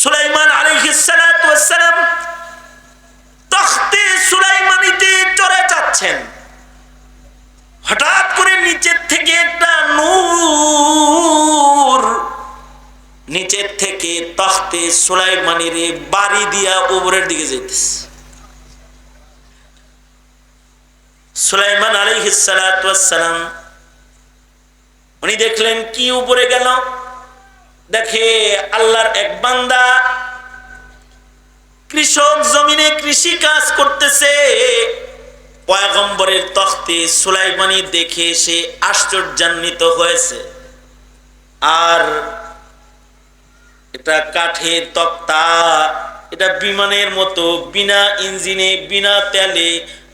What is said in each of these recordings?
সুলাইমান আলাইহিসসালাম তখতে সুলাইমানিতে চড়ে যাচ্ছেন। হঠাৎ করে নিচের থেকে একটা নূর নিচের থেকে তখতে সুলাইমানির বাড়ি দিয়া উপরের দিকে যেতেছে সুলাইমান আলাইহিসসালাম উনি দেখলেন কি উপরে গেল? দেখে আল্লাহর এক বান্দা কৃষক জমিনে কৃষি কাজ করতেছে। পয়গম্বরের তখতে সুলাইমানি দেখে সে আশ্চর্যান্বিত হয়েছে। আর এটা কাঠের তক্তা এটা বিমানের মতো বিনা ইঞ্জিনে বিনা তেলে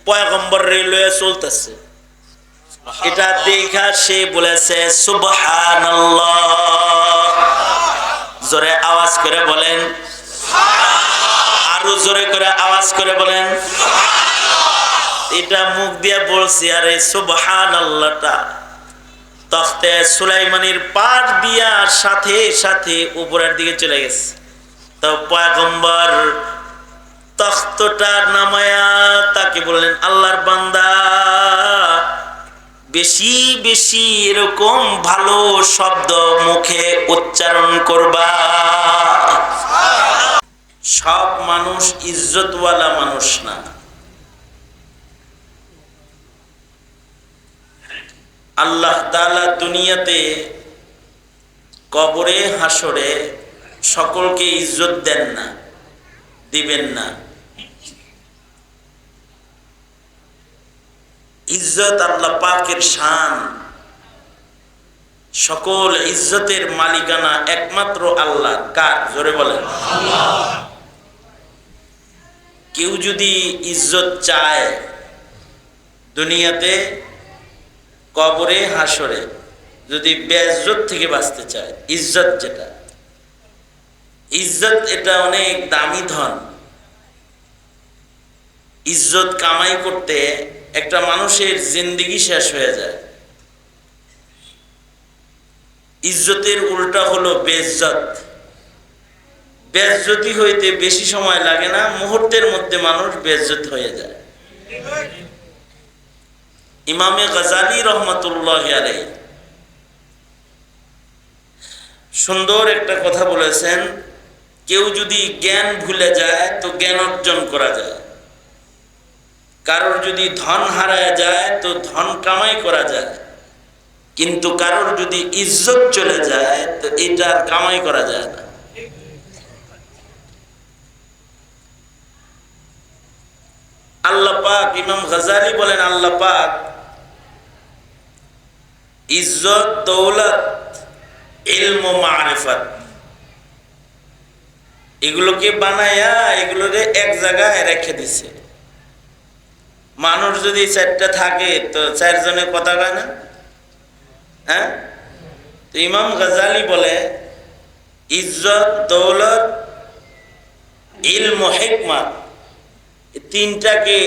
পয়গম্বর রেলওয়ে চলতেছে। এটা দেখা সে বলেছে সুবহানাল্লাহ। জোরে আওয়াজ করে বলেন। আরও জোরে করে আওয়াজ করে বলেন। এটা মুখ দিয়ে বলছি, আর এই সুবহান আল্লাহটা তখতে সুলাইমানির পার দিয়া সাথে সাথে উপরের দিকে চলে গেছে। তো পয়গম্বর তখ্তটা নামায়া তাকে বললেন, আল্লাহর বান্দা বেশি বেশি এরকম ভালো শব্দ মুখে উচ্চারণ করবা। সব মানুষ ইজ্জতওয়ালা মানুষ না। আল্লাহ তাআলা দুনিয়াতে কবরে হাসরে সকলকে ইজ্জত দেন না, দিবেন না। ইজ্জত আল্লাহ পাকের শান। সকল ইজ্জতের মালিকানা একমাত্র আল্লাহ। কার? জোরে বলেন। কেউ যদি ইজ্জত চায় দুনিয়াতে, কবরে হাসরে যদি বেজ্জত থেকে বাঁচতে চায়, ইজ্জত যেটা, ইজ্জত এটা অনেক দামি ধন। ইজ্জত কামাই করতে একটা মানুষের জিন্দিগি শেষ হয়ে যায়। ইজ্জতের উল্টা হলো বেজ্জত। বেজ্জতি হইতে বেশি সময় লাগে না, মুহূর্তের মধ্যে মানুষ বেজ্জত হয়ে যায়। ইমামে গজালি রহমতুল্লাহ সুন্দর একটা কথা বলেছেন, কেউ যদি জ্ঞান ভুলে যায়, তো জ্ঞান অর্জন করা যায়। কারোর যদি ধন হারায় যায়, তো ধন কামাই করা যায়। কিন্তু কারোর যদি ইজ্জত চলে যায়, তো এটা আর কামাই করা যায় না। আল্লাহ পাক, ইমাম বলেন, আল্লাহ পাক ইজ্জত, দৌলত, ইলম মারিফত, এগুলোকে বানায়া এগুলোকে এক জায়গায় রেখে দিছে। মানুষ যদি চারটা থাকে, তো চারজনে কথা কয় না? হ্যাঁ? তো ইমাম গজালি বলে, ইজ্জত, দৌলত, ইলম, হেকমত, এই তিনটাকে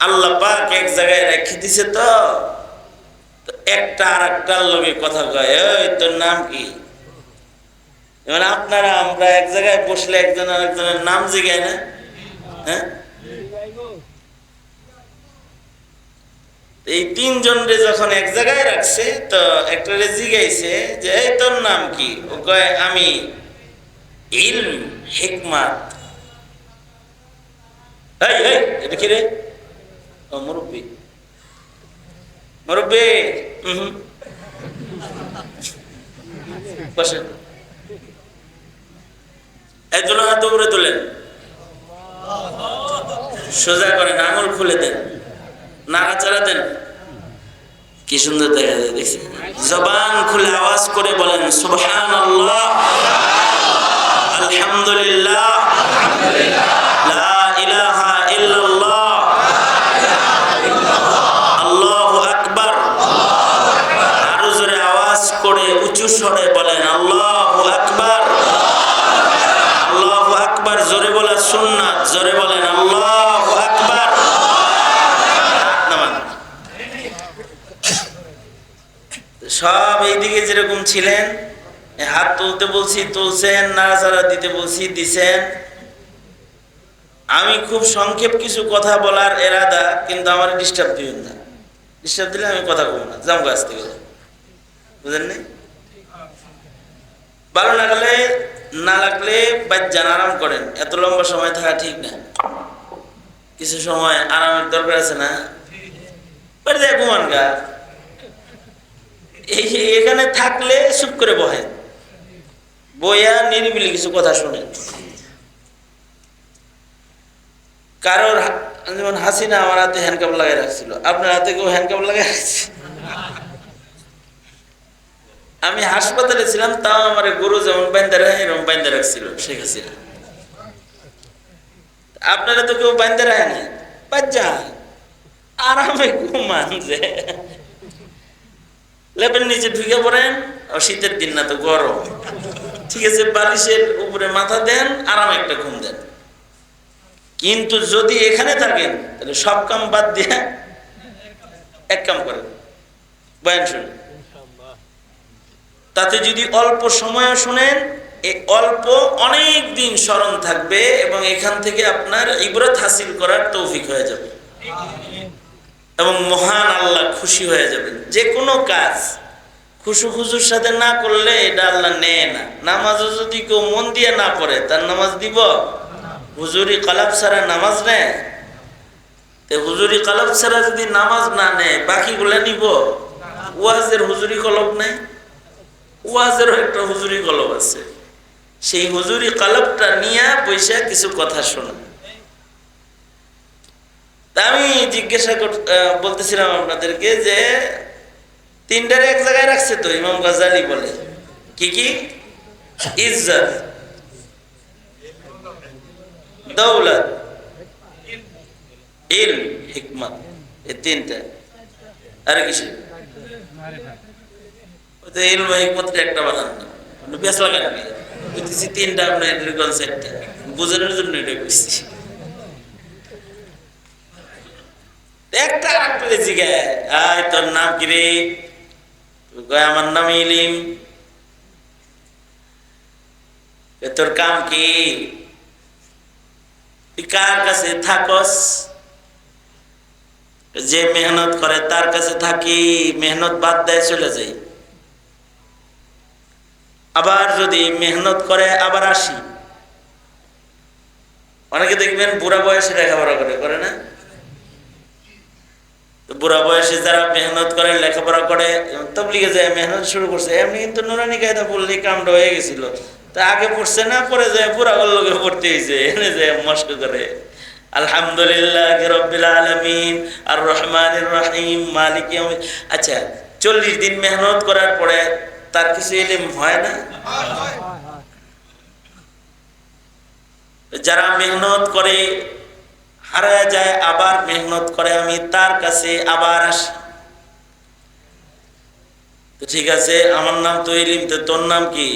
আল্লাহ পাক এক জায়গায় রেখে দিছে তো। একটা আর একটার লোকে কথা কয় ওই তোর নাম কি? যেমন আপনারা, আমরা এক জায়গায় বসলে একজন আরেকজনের নাম জিগায় না? হ্যাঁ? এই তিনজন রে যখন এক জায়গায় রাখছে, তো একটা জিগাইছে যে, এই তোর নাম কি? ও কয়, আমি ইলম হিকমাত। এই এই কি রে? ও মুরব্বী। মুরব্বী হুম। বসেন। একজন হাত উপরে তোলেন। সোজা করেন আঙুল খুলে দেন। নাড়াচাড়া দেন। কি সুন্দর দেখা যায় দেখছি জবান খুলে আওয়াজ করে বলেন সুবহান আল্লাহ আলহামদুলিল্লাহ লা ইলাহা ইল্লাল্লাহ আল্লাহু আকবার আরও জোরে আওয়াজ করে উঁচু স্বরে বলেন আল্লাহু আকবার আল্লাহু আকবার জোরে বলা সুন্নাত জোরে বলেন আল্লাহু আকবার নামান। সব এইদিকে যেরকম ছিলেন হাত তুলতে বলছি, তুলছেন, নাড়াচাড়া দিতে বলছি, দিছেন। আমি খুব সংক্ষেপ কিছু কথা বলার এরাদা, কিন্তু আমার ডিস্টার্ব দিবেন না। ডিস্টার্ব দিলে আমি কথা বলব না। জাম গাছ থেকে বুঝলেন ভালো লাগলে, না লাগলে বাচ্চান আরাম করেন। এত লম্বা সময় থাকা ঠিক না। কিছু সময় আরামের দরকার আছে না? ঘুমান গা। এই এখানে থাকলে চুপ করে বহেন বইয়া নিরিবিলি কিছু কথা শুনেন কারোর যেমন হাসিনা আমার হাতে হ্যান্ডকাপ লাগাই রাখছিল, আপনার হাতে কেউ হ্যান্ডকাপ লাগাই রাখছে? আমি হাসপাতালে ছিলাম, তাও আমার গরু যেমন বাইন্দা রাখে, এরকম বাইন্দা রাখছিল শেখ হাসিনা। আপনারা তো কেউ বাইন্দা রাখে না বাচ্চা আরামে ঘুমান যে। লেপের নিচে ঢুকে পড়েন শীতের দিন না তো গরম। ঠিক আছে, বালিশের উপরে মাথা দেন, আরাম একটা ঘুম দেন। কিন্তু যদি এখানে থাকেন, তাহলে সব কাম বাদ দিয়ে এক কাম করেন। বয়ান শুনুন। তাতে যদি অল্প সময় শুনেন এই অল্প অনেক দিন স্মরণ থাকবে এবং এখান থেকে আপনার ইবরত হাসিল করার তৌফিক হয়ে যাবে। এবং মহান আল্লাহ খুশি হয়ে যাবেন। যে কোনো কাজ খুশু খুশুর সাথে না করলে এটা আল্লাহ নেয় না। নামাজও যদি কেউ মন দিয়ে না পড়ে, তার নামাজ দিব? হুজুরি কালাব ছাড়া নামাজ নেয়? হুজুরি কালাব ছাড়া যদি নামাজ না নেয়, বাকিগুলা নিব? ওয়াজের হুজুরি কলব নেই? ওয়াজেরও একটা হুজুরি কলব আছে। সেই হুজুরি কলবটা নিয়ে বৈশা কিছু কথা শোনা। তা আমি জিজ্ঞাসা বলতেছিলাম আপনাদেরকে যে তিনটার এক জায়গায় রাখছে তো, ইমাম গাজালি বলে। কি কি? ইজ্জত। দৌলত। ইল হিকমত এই তিনটা। আর কিছু? ইলম হিকমতটা একটা বানান না বেশ তিনটা আপনার বোঝানোর জন্য এটা বুঝছি একটা রাখলে জিগায় আয় তোর নাম কি রে? আমার নাম ইলিম। তোর কাম কি? কার কাছে থাকস? যে মেহনত করে, তার কাছে থাকি, মেহনত বাদ দেয়, চলে যাই। আবার যদি মেহনত করে, আবার আসি? অনেকে দেখবেন বুড়া বয়সে লেখাপড়া করে করে না? তো বুড়া বয়সে যারা মেহনত করে লেখাপড়া করে তবলিগে যায় মেহনত শুরু করছে। এমনি কিন্তু নুরানি কায়দা পড়লেই কামটা হয়ে গেছিল। তা আগে পড়ছে না পরে যায় বুড়া লোকে পড়তে হয়েছে এনে যায় মস্ক করে। আলহামদুলিল্লাহ রব্বিল আলমিন আর রহমান রহিম মালিক আচ্ছা চল্লিশ দিন মেহনত করার পরে তার কিছু এলিম হয় না? যারা মেহনত করে হারায় যায়, আবার মেহনত করে আমি তার কাছে আবার আসি। তো ঠিক আছে, আমার নাম তো ইলিম, তো তোর নাম কি?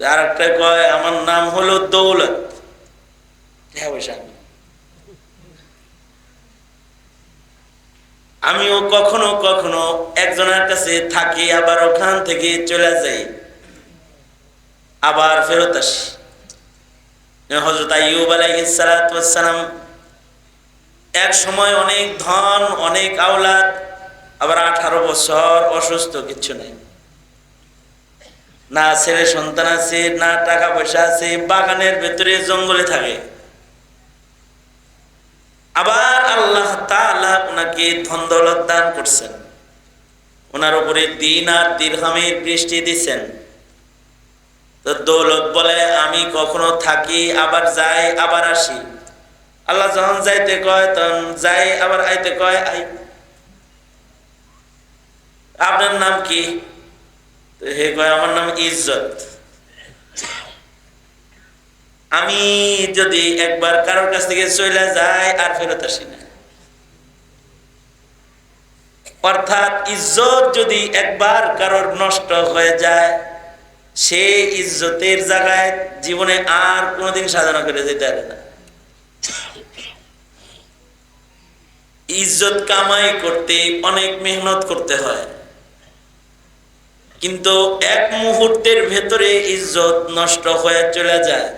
আর একটা কয়, আমার নাম হলো দৌলত। হ্যাঁ আমিও কখনো কখনো একজনের কাছে থাকি, আবার ওখান থেকে চলে যাই, আবার ফেরত আসি। হজরত আইয়ুব আলাইহিসসালাম এক সময় অনেক ধন, অনেক আওলাদ, আবার আঠারো বছর অসুস্থ, কিচ্ছু নেই। না ছেলে সন্তান আছে, না টাকা পয়সা আছে, বাগানের ভেতরে জঙ্গলে থাকে। আবার আল্লাহ ওনাকে ধন দৌলত দান করছেন। ওনার উপরে দিন আর দিরহামের বৃষ্টি দিচ্ছেন। দৌলত বলে, আমি কখনো থাকি, আবার যাই, আবার আসি। আল্লাহ যখন যাইতে কয়, তখন যাই, আবার আইতে কয়, আই। আপনার নাম কি? হে কয়, আমার নাম ইজ্জত। আমি যদি একবার কারোর কাছ থেকে চলে যাই, আর ফেরত আসি না। অর্থাৎ ইজ্জত যদি একবার কারোর নষ্ট হয়ে যায় সে ইজ্জতের জায়গায় জীবনে আর কোনোদিন সাধনা করে যেতে পারে না। ইজ্জত কামাই করতে অনেক মেহনত করতে হয়। কিন্তু এক মুহূর্তের ভেতরে ইজ্জত নষ্ট হয়ে চলে যায়।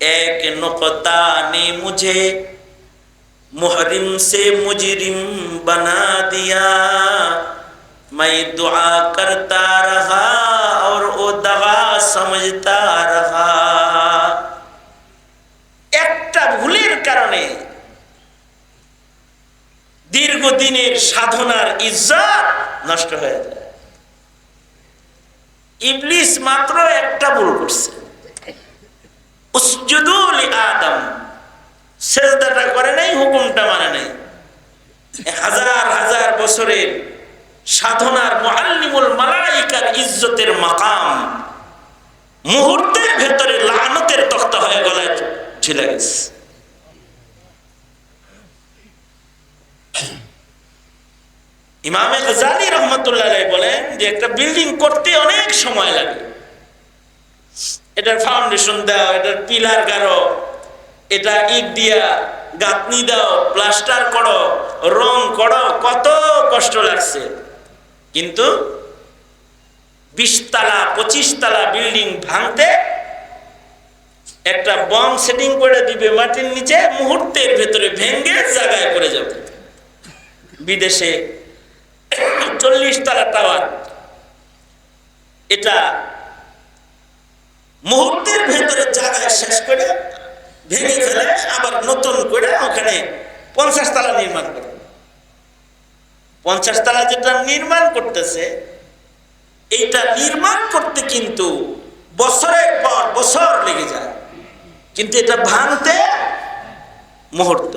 এক নকতা নে মুঝে, মুহরিম সে মুজরিম বানা দিয়া। میں دعا کرتا رہا اور وہ دعا سمجھتا رہا একটা ভুলের কারণে দীর্ঘদিনের সাধনার ইজ্জত নষ্ট হয়ে ইবলিস মাত্র একটা ভুল করছে উসজুদুল আদম সেজদাটা করে নাই হুকুমটা মানে নাই। হাজার হাজার বছরের সাধনার মুআল্লিমুল মালাইকার ইজ্জতের মাকাম মুহূর্তের ভেতরে লানতের তক্তা হয়ে গলায় ঝিলে গেছে। ইমামে গজালি রহমতুল্লাহ বলেন যে একটা বিল্ডিং করতে অনেক সময় লাগে। এটার ফাউন্ডেশন দাও, এটার পিলার গাড়ো, এটা ইট দিয়া গাঁথনি দাও, প্লাস্টার করো, রং করো, কত কষ্ট লাগছে। কিন্তু বিশ তালা পঁচিশ তালা বিল্ডিং ভাঙতে একটা বম সেটিং করে দিবে মাটির নিচে, মুহূর্তের ভেতরে ভেঙ্গে জায়গায় করে যাবে। বিদেশে চল্লিশ তালা টাওয়ার। এটা মুহূর্তের ভেতরে জায়গায় শেষ করে ভেঙে ফেলে, আবার নতুন করে ওখানে পঞ্চাশ তালা নির্মাণ করে পঞ্চাশ তালা যেটা নির্মাণ করতেছে, এইটা নির্মাণ করতে কিন্তু বছরের পর বছর লেগে যায়। কিন্তু এটা ভাঙতে মুহূর্ত।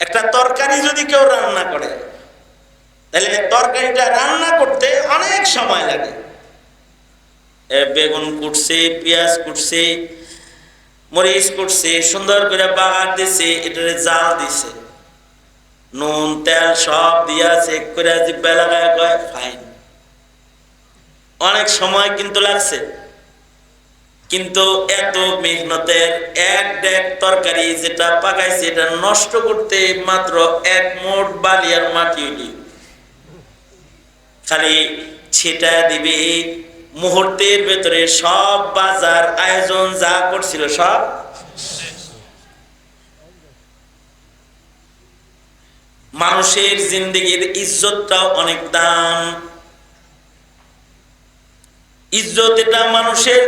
একটা তরকারি যদি কেউ রান্না করে, তাহলে তরকারিটা রান্না করতে অনেক সময় লাগে। বেগুন কুটছে, পেঁয়াজ কুটছে, মরিচ কুটছে, সুন্দর করে বাগার দিছে, এটারে জাল দিছে। নুন, তেল সব দিয়া চেক করে জিব্বা লাগায় কয় ফাইন অনেক সময় কিন্তু লাগছে। কিন্তু এত মেহনতের এক ডেক তরকারি যেটা পাকাইছে, এটা নষ্ট করতে মাত্র এক মোট বালি আর মাটি খালি ছিটা দিবে, মুহূর্তের ভেতরে সব বাজার আয়োজন যা করছিল সব মানুষের জিন্দগির ইজ্জতটাও অনেক দাম ইজ্জত এটা মানুষের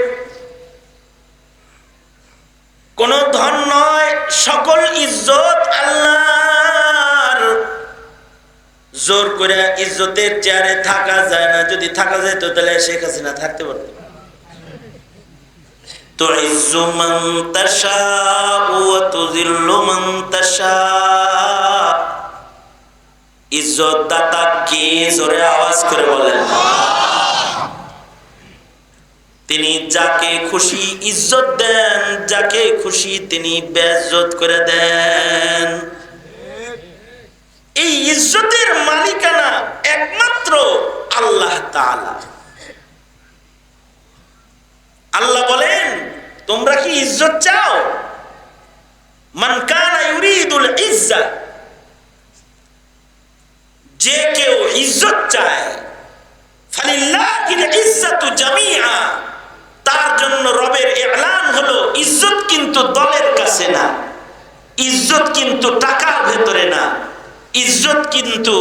কোন ধন নয় সকল ইজ্জত আল্লাহর জোর করে ইজ্জতের চেয়ারে থাকা যায় না যদি থাকা যায় তো তাহলে শেখ হাসিনা থাকতে পারবে تعز من تشاء وتذل من تشاء ইজ্জত দাতা কে জোরে আওয়াজ করে বলেন? তিনি যাকে খুশি ইজ্জত দেন, যাকে খুশি তিনি বেজ্জত করে দেন। এই ইজ্জতের মালিকানা একমাত্র আল্লাহ তাআলা। আল্লাহ বলেন, তোমরা কি ইজ্জত চাও? মান কানা ইউরিদুল ইজ্জা। যে কেউ ইজ্জত চায় তার জন্য রবের এলান হলো ইজ্জত কিন্তু দলের কাছে না, ইজ্জত কিন্তু টাকার ভেতরে না, ইজ্জত কিন্তু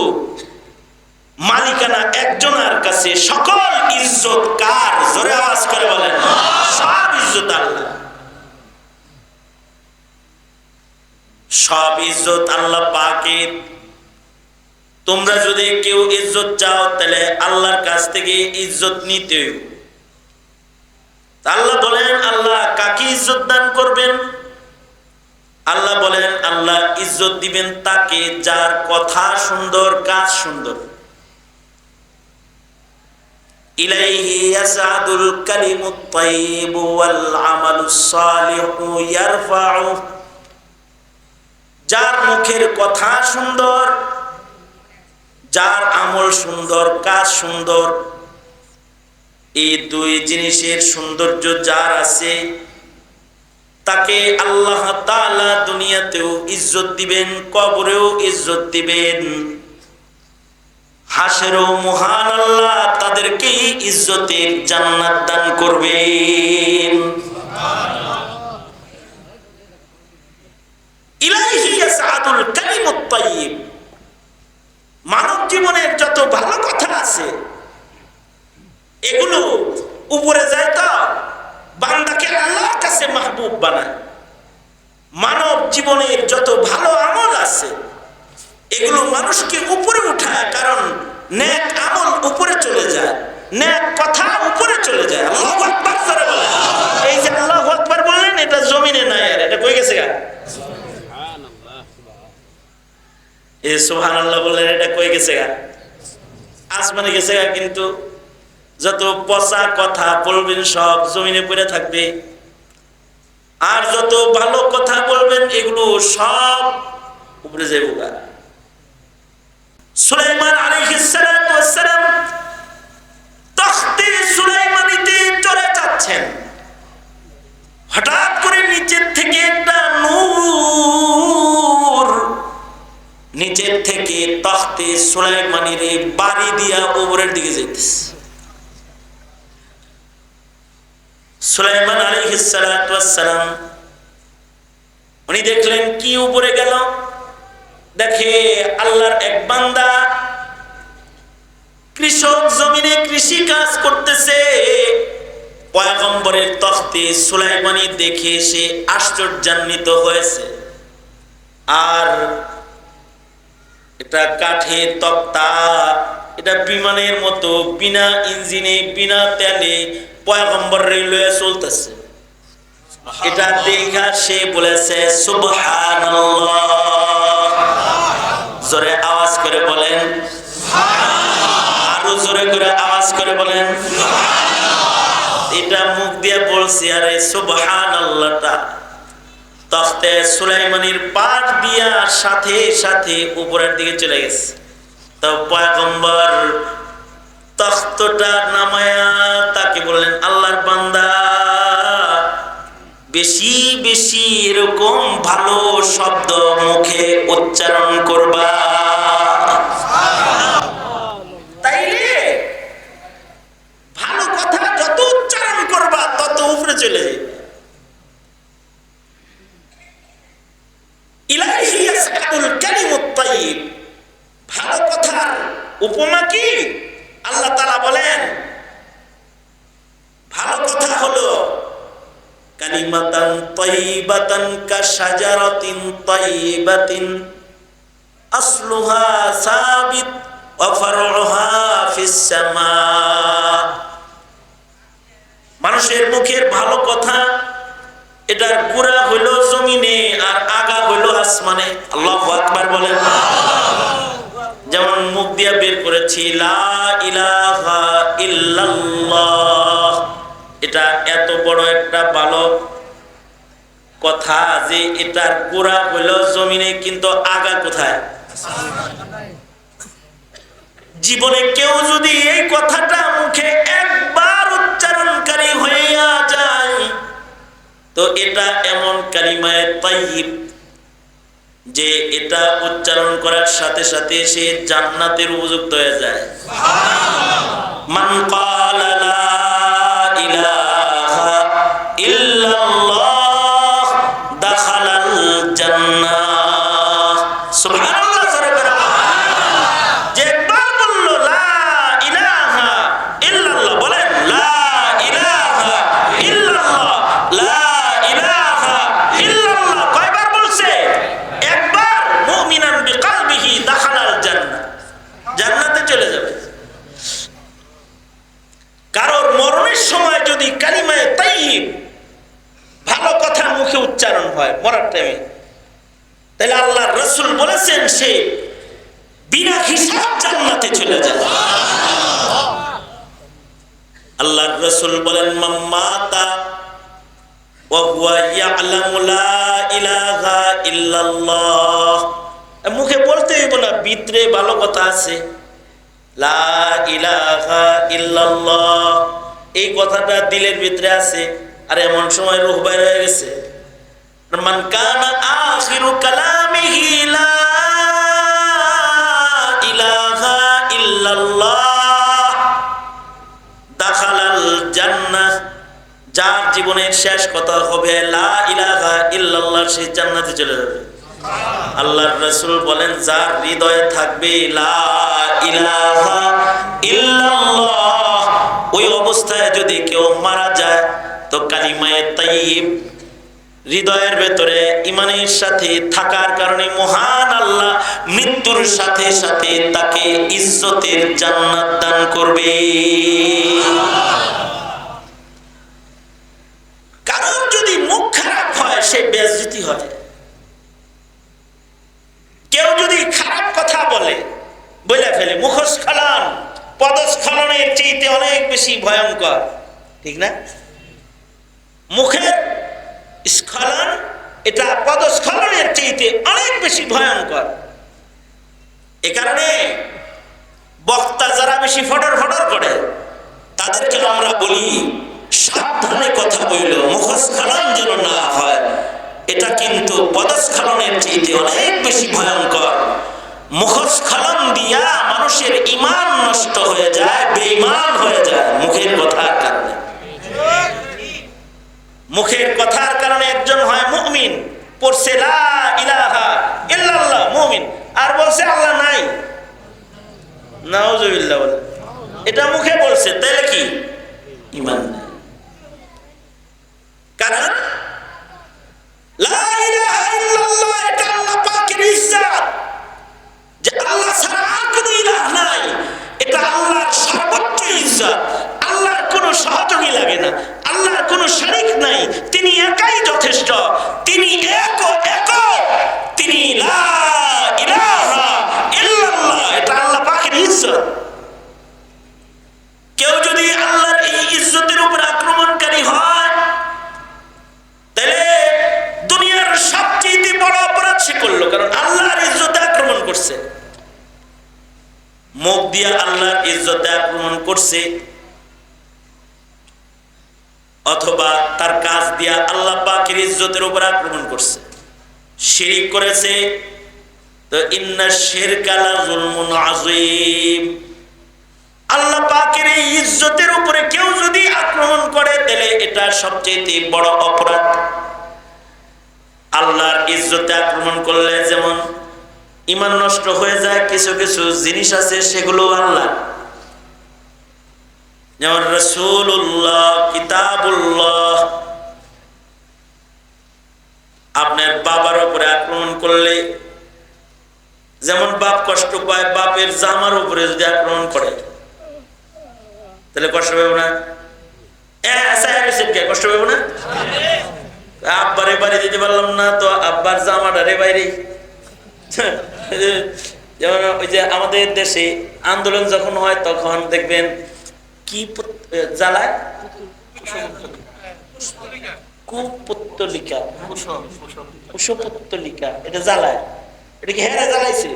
মালিকানা একজনের কাছে, সকল ইজ্জত কার? জোরে আওয়াজ করে বলেন, সব ইজ্জত আল্লাহ। সব ইজ্জত আল্লাহ পাকের। তোমরা যদি কেউ ইজ্জত চাও, তাহলে আল্লাহর কাছ থেকে ইজ্জত নিতে আল্লাহ বলেন, আল্লাহ কাকে ইজ্জত দান করবেন? আল্লাহ বলেন, আল্লাহ ইজ্জত দিবেন তাকে যার কথা সুন্দর, কাজ সুন্দর। যার মুখের কথা সুন্দর যার আমল সুন্দর, কাজ সুন্দর, এই দুই জিনিসের সৌন্দর্য যার আছে, তাকে আল্লাহ দুনিয়াতেও ইজ্জত দিবেন, কবরেও ইজ্জত দিবেন। হাসেরও মহান আল্লাহ তাদেরকেই ইজ্জতের জান্নাত দান করবেন ইলাইহি ইয়াসআদুল কালিমুত তাইয়্যিব মানব জীবনের যত ভালো কথা আছে এগুলো উপরে যায় তো বান্দাকে আল্লাহর কাছে মাহবুব বানায় মানব জীবনের যত ভালো আমল আছে এগুলো মানুষকে উপরে উঠায় কারণ নেক আমল উপরে চলে যায় নেক কথা উপরে চলে যায় আল্লাহু আকবার করে বলে এই যে আল্লাহু আকবার বললেন এটা জমিনে নাই আর এটা কই গেছে গা এই সুবহানাল্লাহ বললেন এটা কই গেছে গা আসমানে গেছে গা কিন্তু যত পচা কথা বলবেন সব জমিনে পড়ে থাকবে। আর যত ভালো কথা বলবেন, এগুলো সব উপরে যাইব সুলাইমান তখতে সুলাইমানিতে চলে যাচ্ছেন। হঠাৎ করে নিচের থেকে একটা নূর নিচের থেকে তখতে সুলাইমানির বাড়ি দিয়া উপরের দিকে যাইতেছে। সুলাইমান ওয়াস সালাম উনি দেখলেন কি উপরে গেল? দেখে আল্লাহর এক বান্দা কৃষক জমিনে কৃষি কাজ করতেছে। পয়গম্বরের তখতে সুলাইমানি দেখে সে আশ্চর্যান্বিত হয়েছে। আর এটা কাঠে তক্তা, এটা বিমানের মতো, বিনা ইঞ্জিনে, বিনা তেলে পয়গম্বর রেলওয়ে চলতেছে। এটা দেখা সে বলেছে, সুবহানাল্লাহ। জোরে আওয়াজ করে বলেন আরও জোরে আওয়াজ করে বলেন এটা মুখ দিয়ে বলছি, আর এই সুবহান আল্লাহটা তখতে সুলাইমানির পাট দিয়া সাথে সাথে উপরের দিকে চলে গেছে। তো পয়গম্বর তখ্তটা নামায়া তাকে বললেন আল্লাহর বান্দা বেশি বেশি এরকম ভালো শব্দ মুখে উচ্চারণ করবা তাইলে ভালো কথা যত উচ্চারণ করবা তত উপরে চলে যাবে ইলাহি ইয়াসআদুল কালিমুত তাইয়্যিব ভালো কথার উপমা কি আল্লাহ তাআলা বলেন ভালো কথা হলো কালিমাতান মানুষের মুখের ভালো কথা, এটার গুড়া হইল জমিনে আর আগা হইল আসমানে। আল্লাহু আকবার বলেন। যেমন মুখ দিয়া বের করেছি এটা এত বড় একটা ভালো কথা যে এটার গোড়া হইল জমিনে, কিন্তু আগা কোথায়? জীবনে কেউ যদি এই কথাটা মুখে একবার উচ্চারণকারী হইয়া যায়, তো এটা এমন কালিমায় তাইব যে এটা উচ্চারণ করার সাথে সাথে সে জান্নাতের উপযুক্ত হয়ে যায়। মান ইলাহা ইল্লাল্লাহ দাখালাল জান্নাহ সুবহানাল্লাহ জোরে করে যে একবার বলল লা ইলাহা ইল্লাল্লাহ বলেন লা ইলাহা ইল্লাল্লাহ লা ইলাহা ইল্লাল্লাহ কয়বার বলছে একবার মুমিনান বিকলবিহি দাখালাল জান্নাহ জান্নাতে চলে যাবে কারোর মরণের সময় যদি কালিমায় তাইয়িব ভালো কথা মুখে উচ্চারণ হয় মরার টাইমে তাহলে আল্লাহ রসুল বলেছেন সে বিনা হিসাব জান্নাতে চলে যায় আল্লাহ রসুল বলেন মাম্মাতা ওয়া ইয়ালামু লা ইলাহা ইল্লাল্লাহ মুখে বলতে হইব না ভিতরে ভালো কথা আছে। এই কথাটা দিলের ভিতরে আছে, আর এমন সময় রুহ বাইর হয়ে গেছে। মান লা ইলাহা ইল্লাল্লাহ। জীবনের শেষ কথা হবে, লা ইলাহা সে জান্নাতে চলে যাবে। আল্লাহর রাসূল বলেন, যার হৃদয়ে থাকবে ওই অবস্থায় যদি কেউ মারা যায়, তো কালিমায়ে তাইয়্যিব হৃদয়ের ভেতরে ইমানের সাথে থাকার কারণে মহান আল্লাহ মৃত্যুর সাথে সাথে তাকে ইজ্জতের জান্নাত দান করবে কারণ যদি মুখ খারাপ হয় সে হয় কেউ যদি খারাপ কথা বলে বলে ফেলে মুখস্খলন পদস্খলনের চেয়েতে অনেক বেশি ভয়ঙ্কর, ঠিক না? মুখের স্খলন, এটা পদস্খলনের চেয়েতে অনেক বেশি ভয়ঙ্কর। এ কারণে বক্তা যারা বেশি ফটর ফটর করে, তাদেরকে আমরা বলি, সাবধানে কথা বইল হয় এটা কিন্তু পদস্খলনের চেয়েতে অনেক বেশি ভয়ঙ্কর। মুখস্খলন দিয়া মানুষের ইমান নষ্ট হয়ে যায়, বেঈমান হয়ে যায়। মুখের কথার কারণে। মুখের কথার কারণে একজন হয় মুমিন, পড়ছে লা ইলাহা ইল্লাল্লাহ, মুমিন। আর বলছে আল্লাহ নাই। নাউজুবিল্লাহ বলে। এটা মুখে বলছে তাহলে কি? ইমান নেই। কারণ আল্লাহর কোনো সহযোগী লাগে না আল্লাহর কোনো শারিক নাই তিনি একাই যথেষ্ট তিনি এক ও এক তিনি লা ইলাহা ইল্লাল্লাহ এটা আল্লাহ পাকের ইজ্জত কেউ যদি আল্লাহর এই ইজ্জতের উপর আক্রমণকারী হয় তাহলে দুনিয়ার সবচেয়ে বড় অপরাধ সে করল কারণ আল্লাহর ইজ্জতে আক্রমণ করছে মুখ দিয়া আল্লাহর ইজ্জতে আক্রমণ করছে অথবা তার কাজ দিয়া আল্লাহ পাকের ইজ্জতের উপর আক্রমণ করছে শিরিক করেছে। তো ইন্না শিরকালা জুলমুন আযীম। আল্লাহ পাকের এই ইজ্জতের উপরে কেউ যদি আক্রমণ করে, তাহলে এটা সবচেয়ে বড় অপরাধ। আল্লাহর ইজ্জতে আক্রমণ করলে যেমন ইমান নষ্ট হয়ে যায়, কিছু কিছু জিনিস আছে সেগুলো আল্লাহ। যেমন রসুল্লাহ কিতাবুল্লাহ আপনার বাবার উপরে আক্রমণ করলে, যেমন বাপ কষ্ট পায়, বাপের জামার উপরে যদি আক্রমণ করে, তাহলে কষ্ট পাবো না? আসায় কষ্ট পাবো না? পারলাম না তো আব্বার বাইরে। যেমন ওই যে আমাদের দেশে আন্দোলন যখন হয়, তখন দেখবেন কি জ্বালায়? কুপত্তলিকা। কুশপত্তলিকা এটা জ্বালায়। এটা কি হেরা জ্বালাইছে?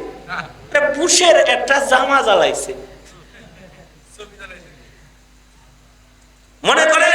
এটা বুশের একটা জামা জ্বালাইছে। মনে করে